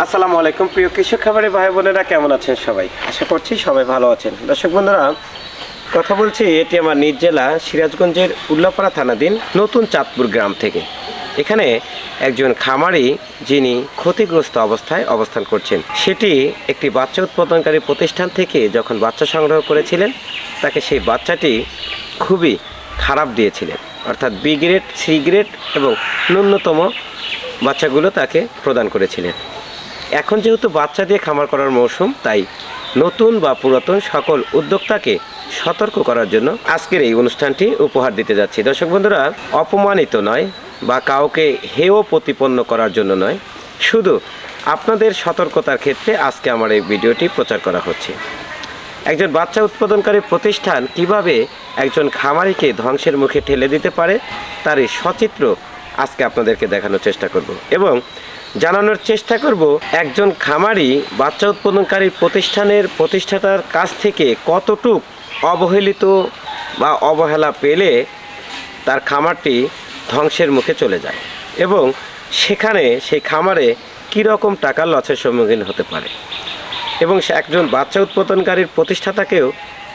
আসসালামু আলাইকুম, প্রিয় কৃষক খাবারের ভাই বোনেরা, কেমন আছেন সবাই? আশা করছি সবাই ভালো আছেন। দর্শক বন্ধুরা, কথা বলছি, এটি আমার নিজ জেলা, সিরাজগঞ্জের উল্লাপাড়া থানাধীন নতুন চাঁদপুর গ্রাম থেকে। এখানে একজন খামারি যিনি ক্ষতিগ্রস্ত অবস্থায় অবস্থান করছেন। সেটি একটি বাচ্চা উৎপাদনকারী প্রতিষ্ঠান থেকে যখন বাচ্চা সংগ্রহ করেছিলেন, তাকে সেই বাচ্চাটি খুবই খারাপ দিয়েছিলেন। অর্থাৎ বি গ্রেড সি গ্রেড এবং ন্যূনতম বাচ্চাগুলো তাকে প্রদান করেছিলেন। এখন যেহেতু বাচ্চা দিয়ে খামার করার মৌসুম, তাই নতুন বা পুরাতন সকল উদ্যোক্তাকে সতর্ক করার জন্য আজকের এই অনুষ্ঠানটি উপহার দিতে যাচ্ছি। দর্শক বন্ধুরা, অপমানিত নয় বা কাউকে হেয় প্রতিপন্ন করার জন্য নয়, শুধু আপনাদের সতর্কতার ক্ষেত্রে আজকে আমার এই ভিডিওটি প্রচার করা হচ্ছে। একজন বাচ্চা উৎপাদনকারী প্রতিষ্ঠান কীভাবে একজন খামারিকে ধ্বংসের মুখে ঠেলে দিতে পারে, তার এই সচিত্র আজকে আপনাদেরকে দেখানোর চেষ্টা করব। এবং জানানোর চেষ্টা করব, একজন খামারি বাচ্চা উৎপাদনকারী প্রতিষ্ঠানের প্রতিষ্ঠাতার কাছ থেকে কতটুক অবহেলিত বা অবহেলা পেলে তার খামারটি ধ্বংসের মুখে চলে যায় এবং সেখানে সেই খামারে কীরকম টাকার লসের সম্মুখীন হতে পারে। এবং সে একজন বাচ্চা উৎপাদনকারীর প্রতিষ্ঠাতাকেও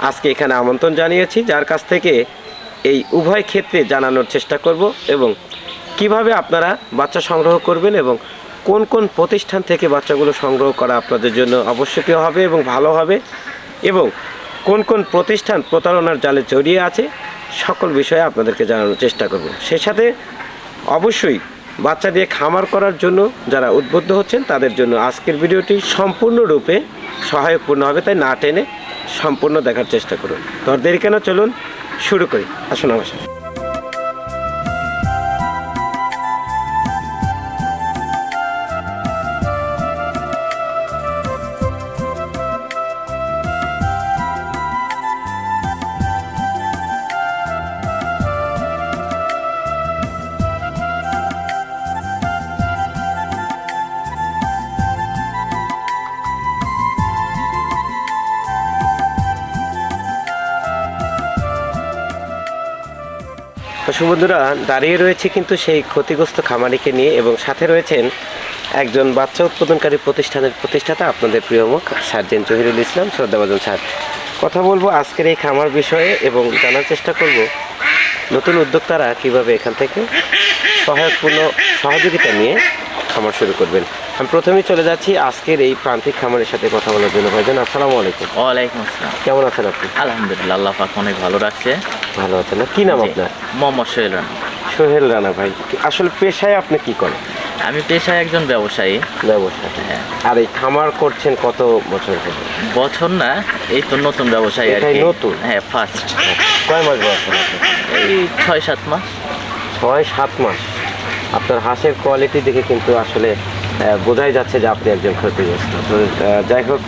আজকে এখানে আমন্ত্রণ জানিয়েছি, যার কাছ থেকে এই উভয় ক্ষেত্রে জানানোর চেষ্টা করব এবং কীভাবে আপনারা বাচ্চা সংগ্রহ করবেন এবং কোন কোন প্রতিষ্ঠান থেকে বাচ্চাগুলো সংগ্রহ করা আপনাদের জন্য আবশ্যকীয় হবে এবং ভালো হবে? এবং কোন কোন প্রতিষ্ঠান প্রতারণার জালে জড়িয়ে আছে? সকল বিষয়ে আপনাদেরকে জানানোর চেষ্টা করব। সেই সাথে অবশ্যই বাচ্চা দিয়ে খামার করার জন্য যারা উদ্বুদ্ধ হচ্ছেন, তাদের জন্য আজকের ভিডিওটি সম্পূর্ণরূপে সহায়কপূর্ণ হবে। তাই না টেনে সম্পূর্ণ দেখার চেষ্টা করুন। তো দেরি কেন? চলুন শুরু করি। আসুন আমার সাথে। দর্শক বন্ধুরা দাঁড়িয়ে রয়েছে কিন্তু সেই ক্ষতিগ্রস্ত খামারিকে নিয়ে এবং সাথে রয়েছেন একজন বাচ্চা উৎপাদনকারী প্রতিষ্ঠানের প্রতিষ্ঠাতা আপনাদের প্রিয় মুখ সার্জেন জহিরুল ইসলাম শ্রদ্ধাভাজন স্যার। কথা বলব আজকের এই খামার বিষয়ে এবং জানার চেষ্টা করব নতুন উদ্যোক্তারা কীভাবে এখান থেকে সহায়কপূর্ণ সহযোগিতা নিয়ে খামার শুরু করবেন। আমি প্রথমেই চলে যাচ্ছি আজকের এই প্রান্তিক খামারের সাথে কথা বলার জন্য। ভাইজান আসসালামু আলাইকুম। ওয়ালাইকুম আসসালাম। কেমন আছেন আপনি? আলহামদুলিল্লাহ আল্লাহ পাক অনেক ভালো রাখছে। ভালো আছেন। কি নাম। আপনার? মোহাম্মদ সোহেল রানা। সোহেল রানা ভাই আসলে পেশায় আপনি কি করেন? আমি পেশায় একজন ব্যবসায়ী। ব্যবসা হ্যাঁ। আর এই খামার করছেন কত বছর ধরে? বছর না এই তো নতুন ব্যবসায়ী আর কি। নতুন? হ্যাঁ ফার্স্ট কয় মাস বয়স এই ছয় সাত মাস। ছয় সাত মাস। আপনার হাঁসের কোয়ালিটি দেখে কিন্তু আসলে বোঝাই যাচ্ছে যে আপনি একজন ক্ষতিগ্রস্ত। তো যাই হোক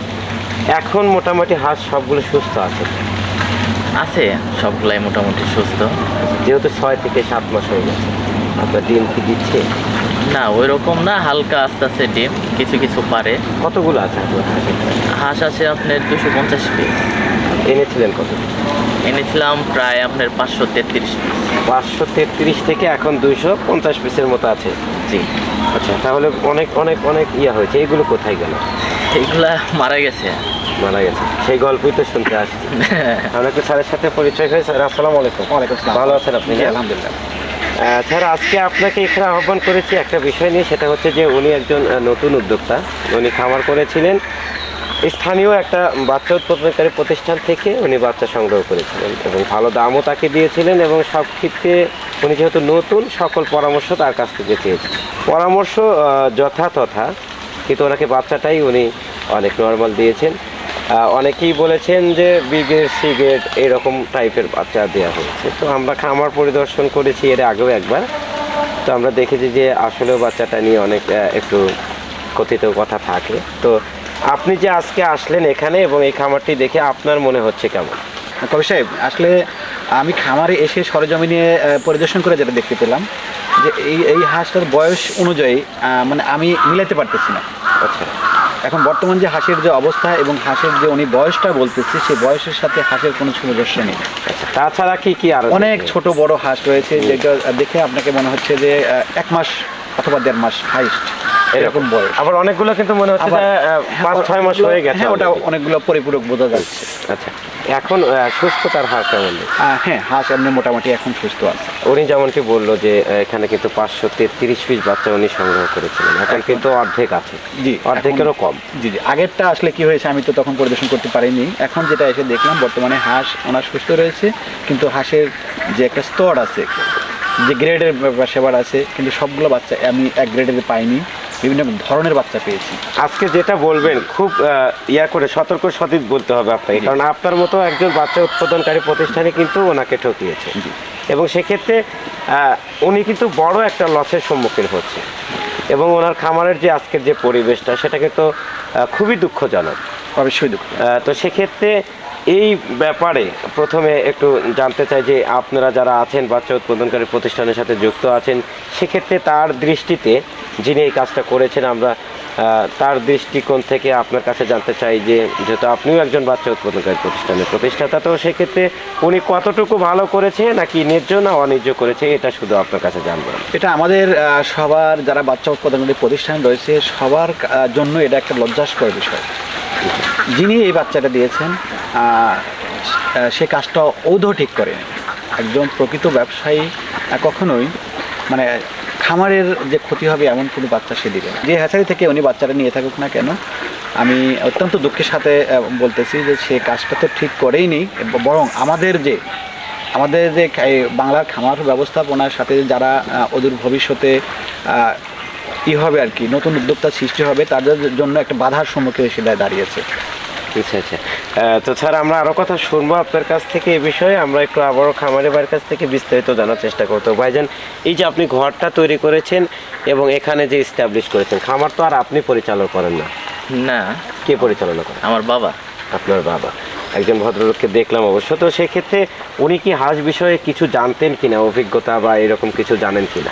এখন মোটামুটি হাঁস সবগুলো সুস্থ আছে। আছে সবগুলাই মোটামুটি সুস্থ। যেহেতু ছয় থেকে সাত মাস হয়ে গেছে। আপনার ডিম কি দিচ্ছে? না ওই রকম না হালকা আস্তে আস্তে ডিম কিছু কিছু পারে। কতগুলো আছে আপনার হাঁস আছে আপনার দুশো পঞ্চাশ পিস এনেছিলেন কত? এনেছিলাম প্রায় আপনার পাঁচশো তেত্রিশ পাঁচশো তেত্রিশ থেকে এখন দুইশো পঞ্চাশ পিসের মতো আছে। জি। আচ্ছা তাহলে অনেক অনেক অনেক ইয়া হয়েছে। এইগুলো কোথায় গেল? এইগুলা মারা গেছে। মারা গেছে। সেই গল্পই তো শুনতে আসছি। আমরা একটু স্যারের সাথে পরিচয় হয়ে স্যার আসসালামু আলাইকুম। ওয়ালাইকুম ভালো আছেন আপনি? আলহামদুলিল্লাহ। স্যার আজকে আপনাকে এখানে আহ্বান করেছি একটা বিষয় নিয়ে। সেটা হচ্ছে যে উনি একজন নতুন উদ্যোক্তা। উনি খামার করেছিলেন। স্থানীয় একটা বাচ্চা উৎপাদনকারী প্রতিষ্ঠান থেকে উনি বাচ্চা সংগ্রহ করেছিলেন এবং ভালো দামও তাকে দিয়েছিলেন এবং সব ক্ষেত্রে উনি যেহেতু নতুন, সকল পরামর্শ তার কাছ থেকে চেয়েছেন পরামর্শ যথাতথা কিন্তু ওনাকে বাচ্চাটাই উনি অনেক নর্মাল দিয়েছেন। অনেকেই বলেছেন যে বি গ্রেড সি গ্রেড এরকম টাইপের বাচ্চা দেওয়া হয়েছে। তো আমরা খামার পরিদর্শন করেছি এর আগেও একবার। তো আমরা দেখেছি যে আসলেও বাচ্চাটা নিয়ে অনেক একটু কথিত কথা থাকে। তো আপনি যে আজকে আসলেন এখানে এবং এই খামারটি দেখে আপনার মনে হচ্ছে কেমন? কবি সাহেব আসলে আমি খামারে এসে সরজমিনে পরিদর্শন করে যেটা দেখতে পেলাম যে এই এই হাঁসটার বয়স অনুযায়ী মানে আমি মিলাতে পারতেছি না। আচ্ছা। এখন বর্তমান যে হাঁসের যে অবস্থা এবং হাঁসের যে উনি বয়সটা বলতেছি সেই বয়সের সাথে হাঁসের কোনো সামঞ্জস্য নেই। আচ্ছা তাছাড়া কি কি আর অনেক ছোট বড় হাঁস রয়েছে যেটা দেখে আপনাকে মনে হচ্ছে যে এক মাস অথবা দেড় মাস হাইস্ট। এরকম বয়স। আবার অনেকগুলো কিন্তু মনে হচ্ছে যে, পাঁচ ছয় মাস হয়ে গেছে হ্যাঁ ওটা অনেকগুলো পরিপূরক বোঝা যাচ্ছে। আচ্ছা। এখন সুস্থতার হার কেমন? হ্যাঁ হাঁস এমনি মোটামুটি এখন সুস্থ আছে। উনি যেমনটি বলল যে এখানে কিন্তু পাঁচশো তেত্রিশ পিস বাচ্চা উনি সংগ্রহ করেছিলেন। এখন কিন্তু অর্ধেক আছে। জি অর্ধেকেরও কম। জি জি। আগেরটা আসলে কি হয়েছে আমি তো তখন পরিদর্শন করতে পারিনি। এখন যেটা এসে দেখলাম বর্তমানে হাঁস ওনার সুস্থ রয়েছে কিন্তু হাঁসের যে একটা স্তর আছে যে গ্রেডের সেবার আছে কিন্তু সবগুলো বাচ্চা আমি এক গ্রেডের পাইনি। বিভিন্ন ধরনের বাচ্চা পেয়েছি। আজকে যেটা বলবেন খুব ইয়া করে সতর্ক সঠিক বলতে হবে আপনাকে। কারণ আপনার মতো একজন বাচ্চা উৎপাদনকারী প্রতিষ্ঠানে কিন্তু ওনাকে ঠকিয়েছে। এবং সেক্ষেত্রে উনি কিন্তু বড় একটা লসের সম্মুখীন হচ্ছে এবং ওনার খামারের যে আজকের যে পরিবেশটা সেটা কিন্তু খুবই দুঃখজনক। অবশ্যই দুঃখ। তো সেক্ষেত্রে এই ব্যাপারে প্রথমে একটু জানতে চাই যে আপনারা যারা আছেন বাচ্চা উৎপাদনকারী প্রতিষ্ঠানের সাথে যুক্ত আছেন সেক্ষেত্রে তার দৃষ্টিতে যিনি এই কাজটা করেছেন, আমরা তার দৃষ্টিকোণ থেকে আপনার কাছে জানতে চাই যে, যেহেতু আপনিও একজন বাচ্চা উৎপাদনকারী প্রতিষ্ঠানের প্রতিষ্ঠাতা, তো সেক্ষেত্রে উনি কতটুকু ভালো করেছে, নাকি ন্যায্য না অন্যায্য করেছে, এটা শুধু আপনার কাছে জানবেন এটা আমাদের সবার যারা বাচ্চা উৎপাদনকারী প্রতিষ্ঠান রয়েছে, সবার জন্য এটা একটা লজ্জাস্কর বিষয়। যিনি এই বাচ্চাটা দিয়েছেন সে কাজটা ঔধ ঠিক করেনি। একজন প্রকৃত ব্যবসায়ী কখনোই মানে খামারের যে ক্ষতি হবে এমন কোনো বাচ্চা সে দিবে যে হ্যাচারি থেকে উনি বাচ্চাটা নিয়ে থাকুক না কেন, আমি অত্যন্ত দুঃখের সাথে বলতেছি যে সে কাজটা তো ঠিক করেই নি বরং আমাদের যে আমাদের যে বাংলার খামার ব্যবস্থাপনার সাথে যারা অদূর ভবিষ্যতে ই হবে আর কি, নতুন উদ্যোক্তা সৃষ্টি হবে, তাদের জন্য একটা বাধার সম্মুখীন এসে দাঁড়িয়েছে। আচ্ছা আচ্ছা। তো স্যার আমরা আরও কথা শুনব আপনার কাছ থেকে এই বিষয়ে। আমরা একটু আবারও খামারি ভাইয়ের কাছ থেকে বিস্তারিত জানার চেষ্টা করতে ভাইজান এই যে আপনি ঘরটা তৈরি করেছেন এবং এখানে যে স্টাবলিশ করেছেন খামার তো আর আপনি পরিচালনা করেন না। না। কে পরিচালনা করেন? আমার বাবা। আপনার বাবা। একজন ভদ্রলোককে দেখলাম অবশ্য। তো সেক্ষেত্রে উনি কি হাঁস বিষয়ে কিছু জানতেন কিনা? অভিজ্ঞতা বা এরকম কিছু জানেন কিনা?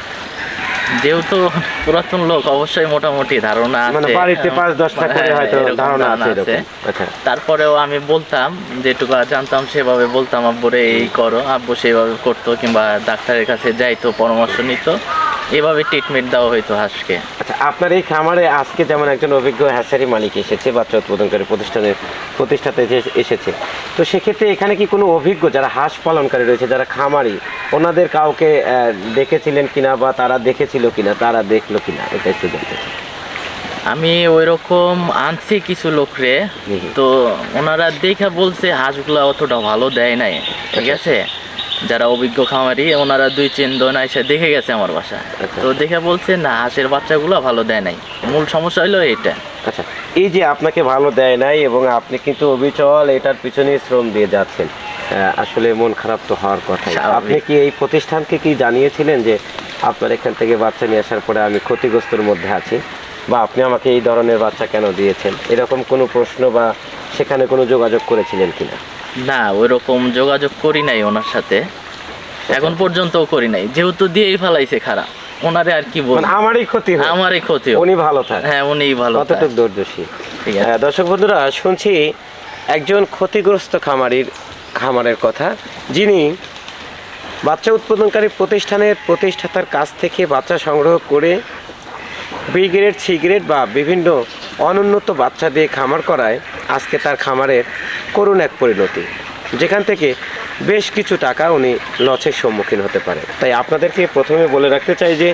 যেহেতু পুরাতন লোক অবশ্যই মোটামুটি ধারণা আছে। মানে বাড়িতে পাঁচ দশটা করে হ্যাঁ, হয়তো ধারণা আছে আচ্ছা। তারপরেও আমি বলতাম যেটুকু জানতাম সেভাবে বলতাম আব্বুরে এই করো। আব্বু সেভাবে করতো কিংবা ডাক্তারের কাছে যাইতো পরামর্শ নিত। এভাবে ট্রিটমেন্ট দেওয়া হইতো হাঁসকে। আচ্ছা আপনার এই খামারে আজকে যেমন একজন অভিজ্ঞ হ্যাচারি মালিক এসেছে বাচ্চা উৎপাদনকারী প্রতিষ্ঠানের প্রতিষ্ঠাতে যে এসেছে তো সেক্ষেত্রে এখানে কি কোনো অভিজ্ঞ যারা হাঁস পালনকারী রয়েছে যারা খামারি ওনাদের কাউকে দেখেছিলেন কিনা বা তারা দেখেছিল কিনা তারা দেখল কিনা? এটা একটু জানতে আমি ওই রকম আনছি কিছু লোকরে। তো ওনারা দেখা বলছে হাঁসগুলা অতটা ভালো দেয় নাই ঠিক আছে? যারা অভিজ্ঞ খামারি ওনারা দুই তিন জন এসে দেখে গেছে আমার বাসায়। আচ্ছা। তো দেখে বলছে না হাঁসের বাচ্চাগুলো ভালো দেয় নাই। মূল সমস্যা হলো এটা আচ্ছা। এই যে আপনাকে ভালো দেয় নাই এবং আপনি কিন্তু অবিচল এটার পিছনে শ্রম দিয়ে যাচ্ছেন আসলে মন খারাপ তো হওয়ার কথা। আপনি কি এই প্রতিষ্ঠানকে কি জানিয়েছিলেন যে আপনার এখান থেকে বাচ্চা নিয়ে আসার পরে আমি ক্ষতিগ্রস্তর মধ্যে আছি? বা আপনি আমাকে এই ধরনের বাচ্চা কেন দিয়েছেন? এরকম কোনো প্রশ্ন বা সেখানে কোনো যোগাযোগ করেছিলেন কিনা? না ওই রকম যোগাযোগ করি নাই ওনার সাথে। এখন পর্যন্তও করি নাই। যেহেতু দিয়েই ফেলাইছে খারাপ। ওনারে আর কি বল মানে আমারই ক্ষতি হয়। আমারই ক্ষতি উনি ভালো থাক। হ্যাঁ উনি ভালো কতটুকু দূরদর্শী ঠিক দর্শক বন্ধুরা শুনছি একজন ক্ষতিগ্রস্ত খামারির খামারের কথা। যিনি বাচ্চা উৎপাদনকারী প্রতিষ্ঠানের প্রতিষ্ঠাতার কাছ থেকে বাচ্চা সংগ্রহ করে বি গ্রেড সি গ্রেড বা বিভিন্ন অনুন্নত বাচ্চা দিয়ে খামার করায় আজকে তার খামারের করুণ এক পরিণতি। যেখান থেকে বেশ কিছু টাকা উনি লসের সম্মুখীন হতে পারে তাই আপনাদেরকে প্রথমে বলে রাখতে চাই যে,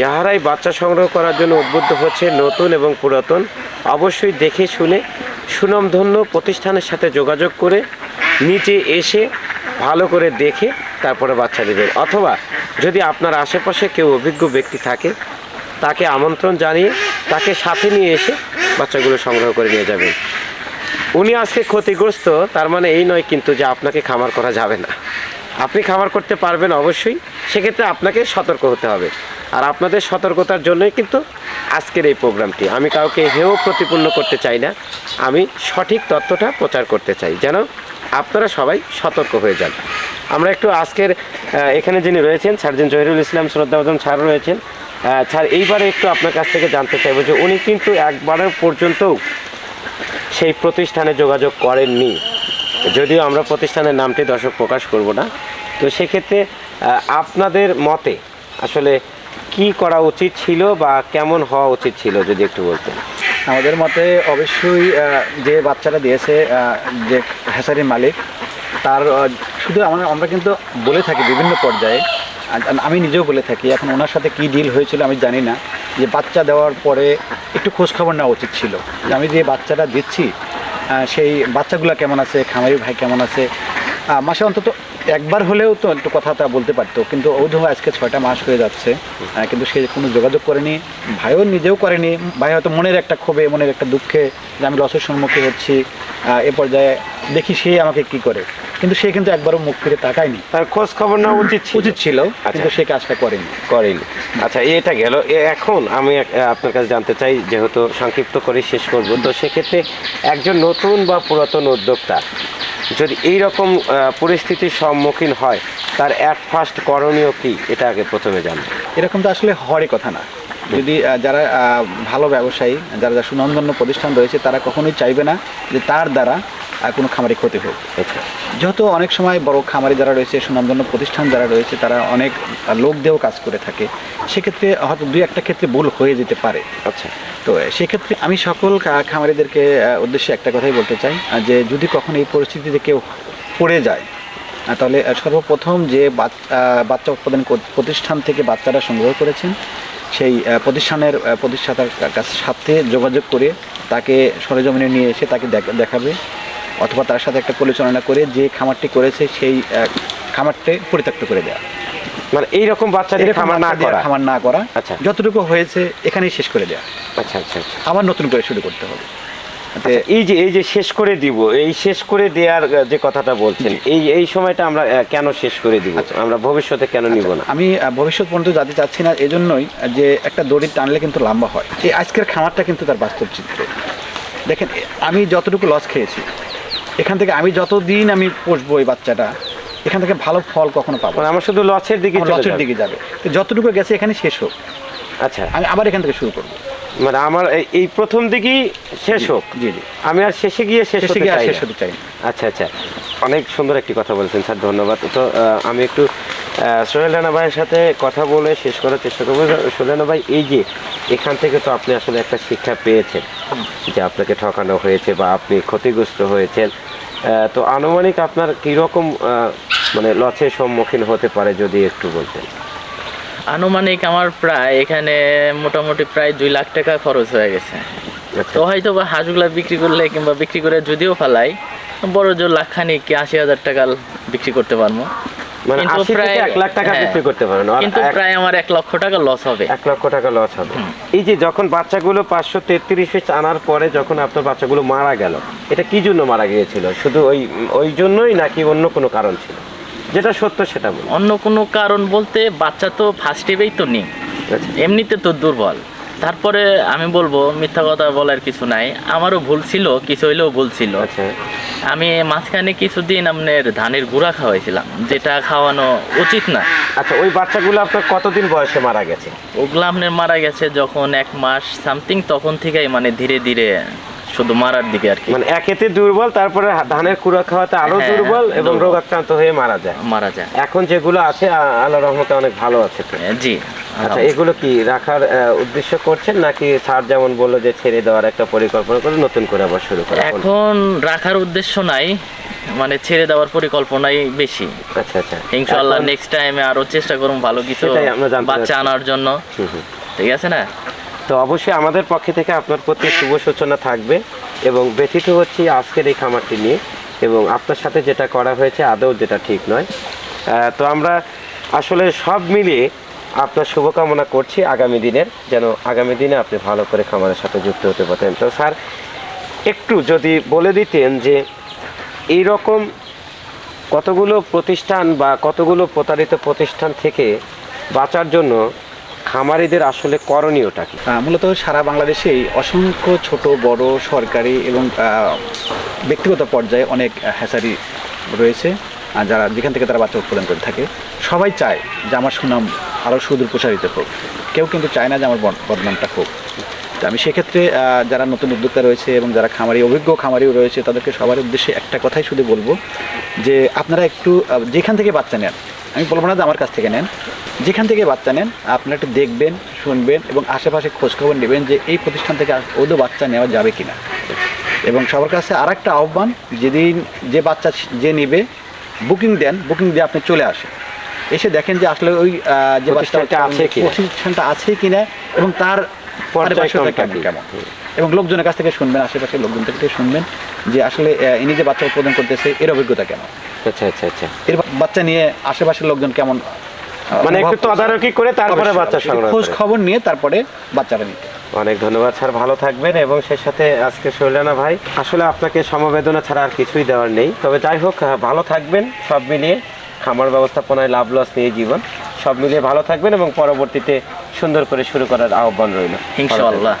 যাহারাই বাচ্চা সংগ্রহ করার জন্য উদ্বুদ্ধ হচ্ছে নতুন এবং পুরাতন, অবশ্যই দেখে শুনে সুনামধন্য প্রতিষ্ঠানের সাথে যোগাযোগ করে নিচে এসে ভালো করে দেখে তারপরে বাচ্চা দেবেন অথবা যদি আপনার আশেপাশে কেউ অভিজ্ঞ ব্যক্তি থাকে, তাকে আমন্ত্রণ জানিয়ে তাকে সাথে নিয়ে এসে বাচ্চাগুলো সংগ্রহ করে নিয়ে যাবেন। উনি আজকে ক্ষতিগ্রস্ত, তার মানে এই নয় কিন্তু যে আপনাকে খামার করা যাবে না। আপনি খামার করতে পারবেন অবশ্যই, সেক্ষেত্রে আপনাকে সতর্ক হতে হবে। আর আপনাদের সতর্কতার জন্যই কিন্তু আজকের এই প্রোগ্রামটি। আমি কাউকে হেয় প্রতিপূর্ণ করতে চাই না, আমি সঠিক তথ্যটা প্রচার করতে চাই, যেন আপনারা সবাই সতর্ক হয়ে যান। আমরা একটু আজকের এখানে যিনি রয়েছেন সার্জন জহিরুল ইসলাম শ্রদ্ধাবতম স্যার রয়েছেন। স্যার এইবারে একটু আপনার কাছ থেকে জানতে চাইব যে উনি কিন্তু একবারের পর্যন্তও সেই প্রতিষ্ঠানে যোগাযোগ করেননি। যদিও আমরা প্রতিষ্ঠানের নামটি দর্শক প্রকাশ করব না। তো সেক্ষেত্রে আপনাদের মতে আসলে কি করা উচিত ছিল বা কেমন হওয়া উচিত ছিল যদি একটু বলতেন? আমাদের মতে অবশ্যই যে বাচ্চাটা দিয়েছে যে হ্যাসারির মালিক, তার শুধু আমরা আমরা কিন্তু বলে থাকি বিভিন্ন পর্যায়ে। আমি নিজেও বলে থাকি, এখন ওনার সাথে কি ডিল হয়েছিল আমি জানি না। যে বাচ্চা দেওয়ার পরে একটু খোঁজখবর নেওয়া উচিত ছিল। যে আমি যে বাচ্চাটা দিচ্ছি সেই বাচ্চাগুলো কেমন আছে, খামারি ভাই কেমন আছে? মাসে অন্তত একবার হলেও তো একটু কথাটা বলতে পারতো কিন্তু ও ধরো আজকে ছয়টা মাস হয়ে যাচ্ছে কিন্তু সে কোনো যোগাযোগ করেনি ভাইও নিজেও করেনি ভাই হয়তো মনের একটা ক্ষোভে মনের একটা দুঃখে যে আমি লসের সম্মুখীন হচ্ছি এ পর্যায়ে দেখি সে আমাকে কি করে। কিন্তু সে কিন্তু একবারও মুখ ফিরে তাকায়নি। তার খোঁজ খবর নেওয়া উচিত উচিত ছিল কিন্তু সে কাজটা করেনি। করেনি। আচ্ছা এটা গেল। এখন আমি আপনার কাছে জানতে চাই যেহেতু সংক্ষিপ্ত করে শেষ করব তো সেক্ষেত্রে একজন নতুন বা পুরাতন উদ্যোক্তা যদি এই রকম আহ, পরিস্থিতির সম্মুখীন হয় তার এক ফার্স্ট করণীয় কি? এটা আগে প্রথমে জানব। এরকম তো আসলে হওয়ারই কথা না। যদি যারা ভালো ব্যবসায়ী যারা যারা সুনামধন্য প্রতিষ্ঠান রয়েছে তারা কখনোই চাইবে না যে তার দ্বারা কোনো খামারি ক্ষতি হোক। আচ্ছা। যেহেতু অনেক সময় বড় খামারি যারা রয়েছে সুনামধন্য প্রতিষ্ঠান যারা রয়েছে তারা অনেক লোক দিয়েও কাজ করে থাকে। সেক্ষেত্রে হয়তো দুই একটা ক্ষেত্রে ভুল হয়ে যেতে পারে। আচ্ছা। তো সেক্ষেত্রে আমি সকল খামারিদেরকে উদ্দেশ্যে একটা কথাই বলতে চাই যে যদি কখনো এই পরিস্থিতিতে কেউ পড়ে যায় তাহলে সর্বপ্রথম যে বাচ- বাচ্চা উৎপাদন প্রতিষ্ঠান থেকে বাচ্চারা সংগ্রহ করেছেন সেই প্রতিষ্ঠানের প্রতিষ্ঠাতার সাথে যোগাযোগ করে তাকে সরেজমিনে নিয়ে এসে তাকে দেখাবে অথবা তার সাথে একটা পরিচালনা করে যে খামারটি করেছে সেই খামারটি পরিত্যক্ত করে দেওয়া মানে এইরকম বাচ্চাদের খামার না করা? খামার না করা আচ্ছা। যতটুকু হয়েছে এখানেই শেষ করে দেওয়া আচ্ছা আচ্ছা আচ্ছা। আবার নতুন করে শুরু করতে হবে। এই যে এই যে শেষ করে দিব এই শেষ করে দেওয়ার যে কথাটা বলছেন এই এই সময়টা আমরা কেন শেষ করে দিব? আমরা ভবিষ্যতে কেন নিব না? আমি ভবিষ্যৎ পর্যন্ত যেতে চাচ্ছি না এজন্যই যে একটা দড়ি টানলে কিন্তু লম্বা হয়। এই আজকের খামারটা কিন্তু তার বাস্তব চিত্র। দেখেন আমি যতটুকু লস খেয়েছি এখান থেকে আমি যতদিন আমি পুষবো এই বাচ্চাটা এখান থেকে ভালো ফল কখনো পাবো মানে না আমার শুধু লসের দিকে লসের দিকে যাবে। যতটুকু গেছে এখানে শেষ হোক। আচ্ছা। আমি আবার এখান থেকে শুরু করব। মানে আমার এই- প্রথম দিকেই শেষ হোক। জি জি। আমি আর শেষে গিয়ে শেষ হতে চাই শেষ হতে চাই আচ্ছা আচ্ছা। অনেক সুন্দর একটি কথা বলছেন স্যার ধন্যবাদ। তো আমি একটু সোহেল রানা ভাইয়ের সাথে কথা বলে শেষ করার চেষ্টা করব। সোহেল রানা ভাই এই যে এখান থেকে তো আপনি আসলে একটা শিক্ষা পেয়েছেন যে আপনাকে ঠকানো হয়েছে বা আপনি ক্ষতিগ্রস্ত হয়েছেন। তো আনুমানিক আপনার কীরকম মানে লসের সম্মুখীন হতে পারে যদি একটু বলতেন? আনুমানিক আমার প্রায় এখানে মোটামুটি প্রায় দুই লাখ টাকা খরচ হয়ে গেছে। আচ্ছা। তো হয়তো বা হাঁসগুলা বিক্রি করলে কিংবা বিক্রি করে যদিও ফেলাই বড় জোর লাখ খানিক কি আশি হাজার টাকা বিক্রি করতে পারব। মানে কিন্তু প্রায়- এক লাখ টাকা হ্যাঁ। বিক্রি করতে পারেন কিন্তু প্রায় আমার এক লক্ষ টাকা লস হবে। এক লক্ষ টাকা লস হবে। এই যে যখন বাচ্চাগুলো পাঁচশো তেত্রিশ আনার পরে যখন আপনার বাচ্চাগুলো মারা গেল এটা কি জন্য মারা গিয়েছিল? শুধু ওই ওই জন্যই নাকি অন্য কোনো কারণ ছিল? যেটা সত্য সেটা বলুন। অন্য কোনো কারণ বলতে বাচ্চা তো ফার্স্ট টেবেই তো নেই। এমনিতে তো দুর্বল। তারপরে আমি বলব মিথ্যা কথা বলার কিছু নাই। আমারও ভুল ছিল কিছু হইলেও ভুল ছিল। আচ্ছা। আমি মাঝখানে কিছুদিন আপনার ধানের গুঁড়া খাওয়াইছিলাম যেটা খাওয়ানো উচিত না। আচ্ছা ওই বাচ্চাগুলো আপনার কতদিন বয়সে মারা গেছে? ওগুলো আপনার মারা গেছে যখন এক মাস সামথিং তখন থেকেই মানে ধীরে ধীরে শুধু মারার দিকে আর কি। মানে একেতে দুর্বল তারপরে ধানের কুড়া খাওয়াতে আরও হ্যাঁ, দুর্বল এবং দুর্বল। রোগাক্রান্ত হয়ে মারা যায়। মারা যায়। এখন যেগুলো আছে আল্লাহ রহমতে অনেক ভালো আছে তো। জি আচ্ছা এগুলো কি রাখার উদ্দেশ্য করছেন নাকি স্যার যেমন বলল যে ছেড়ে দেওয়ার একটা পরিকল্পনা করে নতুন করে আবার শুরু করা এখন রাখার উদ্দেশ্য নাই মানে ছেড়ে দেওয়ার পরিকল্পনাই বেশি। আচ্ছা আচ্ছা। ইনশাআল্লাহ নেক্সট টাইমে আরও চেষ্টা করুন ভালো কিছু বাচ্চা আনার জন্য। ঠিক আছে না? তো অবশ্যই আমাদের পক্ষে থেকে আপনার প্রতি শুভ সূচনা থাকবে এবং ব্যথিত হচ্ছি আজকের এই খামারটি নিয়ে এবং আপনার সাথে যেটা করা হয়েছে আদৌ যেটা ঠিক নয়। তো আমরা আসলে সব মিলিয়ে আপনার শুভকামনা করছি আগামী দিনের, যেন আগামী দিনে আপনি ভালো করে খামারের সাথে যুক্ত হতে পারেন তো স্যার, একটু যদি বলে দিতেন যে এই রকম কতগুলো প্রতিষ্ঠান বা কতগুলো প্রতারিত প্রতিষ্ঠান থেকে বাঁচার জন্য খামারিদের আসলে করণীয়টা কি? মূলত সারা বাংলাদেশেই অসংখ্য ছোট, বড়, সরকারি এবং ব্যক্তিগত পর্যায়ে অনেক হ্যাচারি রয়েছে। আর যারা, যেখান থেকে তারা বাচ্চা উৎপাদন করে থাকে। সবাই চায় যে আমার সুনাম আরও সুদূর প্রসারিত হোক। কেউ কিন্তু চায় না যে আমার বদ- বদনামটা হোক। তো আমি সেক্ষেত্রে যারা নতুন উদ্যোক্তা রয়েছে এবং যারা খামারি, অভিজ্ঞ খামারিও রয়েছে, তাদেরকে সবার উদ্দেশ্যে একটা কথাই শুধু বলব যে, আপনারা একটু যেখান থেকে বাচ্চা নেন, আমি বলব না যে আমার কাছ থেকে নেন যেখান থেকে বাচ্চা নেন আপনারা একটু দেখবেন শুনবেন এবং আশেপাশে খোঁজখবর নেবেন যে এই প্রতিষ্ঠান থেকে ওদের বাচ্চা নেওয়া যাবে কিনা। এবং সবার কাছে আর একটা আহ্বান যেদিন যে বাচ্চা যে নেবে বুকিং দেন বুকিং দিয়ে আপনি চলে আসেন। এসে দেখেন যে আসলে ওই যে বাচ্চাটা আছে কিনা। প্রতিষ্ঠানটা আছে কিনা এবং তার কেমন? এবং লোকজনের কাছ থেকে শুনবেন আশেপাশের লোকজন থেকে শুনবেন যে আসলে ইনি যে বাচ্চা উৎপাদন করতেছে এর অভিজ্ঞতা কেমন? আচ্ছা আচ্ছা আচ্ছা। এর বাচ্চা নিয়ে আশেপাশের লোকজন কেমন? মানে একটু তদারকি করে তারপরে বাচ্চা সংগ্রহ খোঁজ খবর নিয়ে তারপরে বাচ্চাটা নিতে অনেক ধন্যবাদ স্যার। ভালো থাকবেন এবং সাথে আজকে ভাই আসলে আপনাকে সমবেদনা ছাড়া আর কিছুই দেওয়ার নেই। তবে যাই হোক ভালো থাকবেন সব মিলিয়ে। খামার ব্যবস্থাপনায় লাভ লস নিয়ে জীবন। সব মিলিয়ে ভালো থাকবেন এবং পরবর্তীতে সুন্দর করে শুরু করার আহ্বান রইল। ইনশাআল্লাহ।